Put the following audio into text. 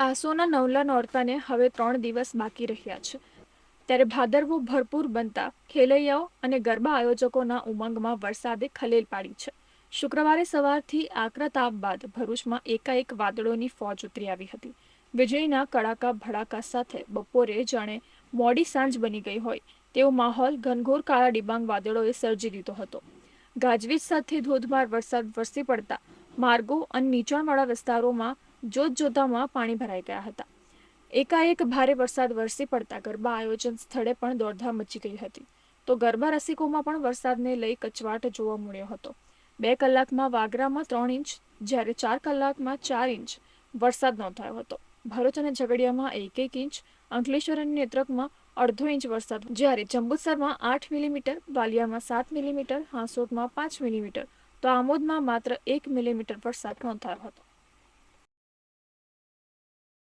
આસોના નવલા નોરતાને હવે ત્રણ દિવસ બાકી રહ્યા છે. ત્યારે ભાદરવો ભરપૂર બનતા ખેલૈયાઓ અને ગરબા આયોજકોના ઉમંગમાં વરસાદે ખલેલ પાડી છે. શુક્રવારે સવારથી આકરા તાપ બાદ ભરૂચમાં એકાએક વાદળોની ફોજ ઉતરી આવી હતી. વીજળીના કડાકા ભડાકા સાથે બપોરે જાણે મોડી સાંજ બની ગઈ હોય તેવો માહોલ ઘનઘોર કાળા ડિબાંગ વાદળોએ સર્જી દીધો હતો. ગાજવીજ સાથે ધોધમાર વરસાદ વરસી પડતા માર્ગો અને નીચાણવાળા વિસ્તારોમાં જોતજોતામાં પાણી ભરાઈ ગયા હતા. એકાએક ભારે વરસાદ વરસી પડતા ગરબા આયોજન સ્થળે પણ દોડધામ મચી ગઈ હતી. તો ગરબા રસિકોમાં પણ વરસાદને લઈ કચવાટ જોવા મળ્યો હતો. બે કલાકમાં વાગરામાં ત્રણ ઇંચ, જ્યારે ચાર કલાકમાં ચાર ઇંચ વરસાદ નોંધાયો હતો. ભરૂચ અને ઝઘડિયામાં એક એક ઇંચ, અંકલેશ્વર અને નેત્રકમાં અડધો ઇંચ વરસાદ, જ્યારે જંબુસરમાં આઠ મિલીમીટર, વાલિયામાં સાત મિલીમીટર, હાંસોટમાં પાંચ મિલીમીટર, તો આમોદમાં માત્ર એક મિલીમીટર વરસાદ નોંધાયો હતો.